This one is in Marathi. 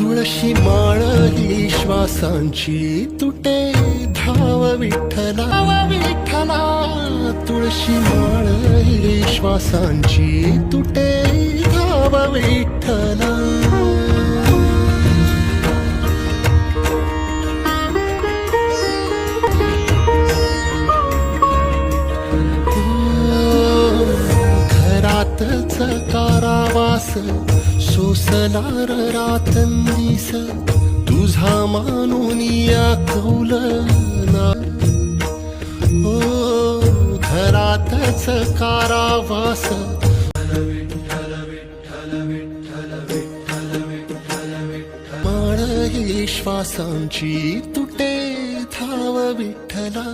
तुळशी माळ ही श्वासांची तुटे धाव विठ्ठला विठ्ठला. तुळशी माळ ही श्वासांची तुटे धाव विठ्ठला. घरातच कारावास सोसणार रातंदीस तुझा मानून या कौल ओ घरातच कारावास. श्वासांची तुटे धाव विठ्ठला.